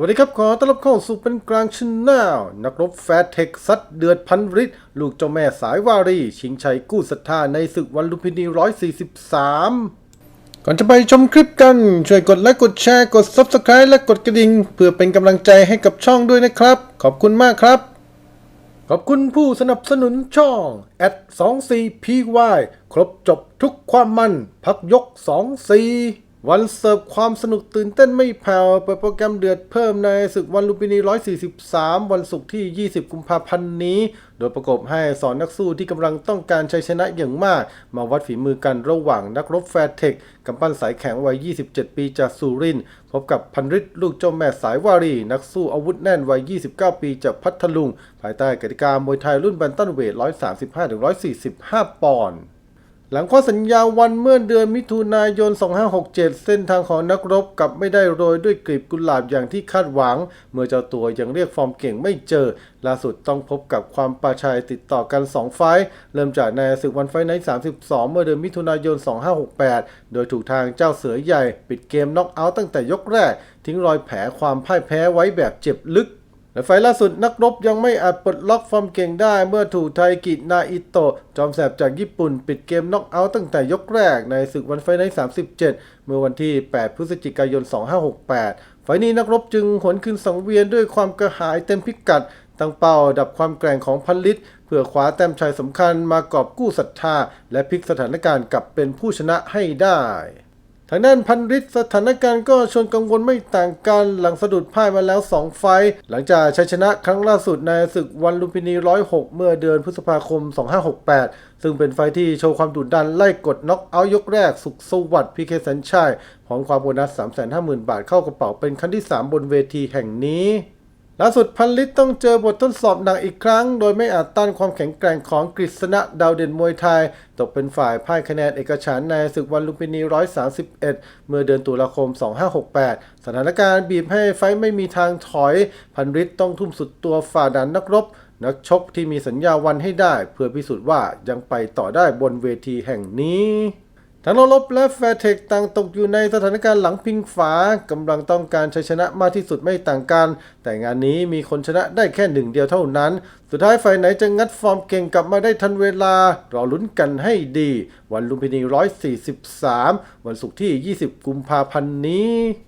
วัสดีครับ ขอต้อนรับเข้าสู่เป็นกลางชนแนลนักรบแฟร์เทคซัดเดือดพันริตลูกเจ้าแม่สายวารี ชิงชัยกู้ศรัทธาในศึกวันลุมพินี 143 ก่อนจะไปชมคลิปกัน ช่วยกดไลค์กดแชร์กด Subscribe และกดกระดิ่ง เพื่อเป็นกำลังใจให้กับช่องด้วยนะครับ ขอบคุณมากครับ ขอบคุณผู้สนับสนุนช่องแอด 24 PY ครบจบทุกความมัน พักยก 24 วันเสิร์ฟความสนุกตื่นเต้นไม่แผ่วเปิดโปรแกรมเดือดเพิ่มในศึกวันลุมพินี 143 วันศุกร์ที่ 20 กุมภาพันธ์นี้ โดยประกบให้สอนนักสู้ที่กำลังต้องการชัยชนะอย่างมาก มาวัดฝีมือกันระหว่างนักรบแฟร์เทคกำปั้นสายแข็งวัย 27 ปีจากสุรินพบกับพันริศลูกเจ้าแม่สายวารี นักสู้อาวุธแน่นวัย 29 ปีจากพัทลุง ภายใต้กติกามวยไทยรุ่นแบนตันเวท 135-145 ปอนด์ หลังข้อสัญญาวันเมื่อเดือนมิถุนายน 2567 เส้นทางของนักรบกลับไม่ได้โรยด้วยกลีบกุหลาบอย่างที่คาดหวัง เมื่อเจ้าตัวยังเรียกฟอร์มเก่งไม่เจอ ล่าสุดต้องพบกับความประชัยติดต่อกัน 2 ไฟท์เริ่มจากในศึกวันไฟไนท์32 เมื่อเดือนมิถุนายน 2568 โดยถูกทางเจ้าเสือใหญ่ ปิดเกมน็อกเอาท์ตั้งแต่ยกแรก ทิ้งรอยแผลความพ่ายแพ้ไว้แบบเจ็บลึก และไฟล์ล่าสุดนักรบยังไม่อาจปลดล็อกฟอร์มเก่งได้เมื่อถูกไทกินาอิโตะจอมแสบจากญี่ปุ่น ปิดเกมน็อกเอาท์ตั้งแต่ยกแรกในศึกวันไฟใน37 เมื่อวันที่ 8 พฤศจิกายน 2568 ไฟนี้นักรบจึงหวนคืนสังเวียนด้วยความกระหายเต็มพิกัดตั้งเป้าดับความแกร่งของพันลิตเพื่อคว้าแต้มชัยสำคัญมากอบกู้ศรัทธา และพลิกสถานการณ์กลับเป็นผู้ชนะให้ได้ ทางด้านพันริศสถานการณ์ก็ชวนกังวลไม่ต่างกันหลังสะดุดพ่ายมาแล้ว 2 ไฟ หลังจากชัยชนะครั้งล่าสุดในศึกวันลุมพินี 106 เมื่อเดือนพฤษภาคม 2568 ซึ่งเป็นไฟที่โชว์ความดุดันไล่กดน็อกเอาท์ยกแรกสุขสวัสดิ์พีเคสัญชัยพร้อมความโบนัส 350,000 บาทเข้ากระเป๋าเป็นครั้งที่ 3 บนเวทีแห่งนี้ ล่าสุดพันลิตต้องเจอบททดสอบหนักอีกครั้ง โดยไม่อาจต้านความแข็งแกร่งของกฤษณะดาวเด่นมวยไทย ตกเป็นฝ่ายพ่ายคะแนนเอกฉันในศึกวันลุมพินี 131 เมื่อเดือนตุลาคม 2568 สถานการณ์บีบให้ไฟไม่มีทางถอย พันริตต้องทุ่มสุดตัวฝ่าด่านนักรบ นักชกที่มีสัญญาวันให้ได้ เพื่อพิสูจน์ว่ายังไปต่อได้บนเวทีแห่งนี้ ทั้งโลลบและแฟร์เทคต่างตกอยู่ในสถานการณ์หลังพิงฝากำลังต้องการชัยชนะมากที่สุดไม่ต่างกัน แต่งานนี้มีคนชนะได้แค่หนึ่งเดียวเท่านั้น สุดท้ายฝ่ายไหนจะงัดฟอร์มเก่งกลับมาได้ทันเวลา รอลุ้นกันให้ดี วันลุมพินี 143 วันศุกร์ที่ 20 กุมภาพันธ์นี้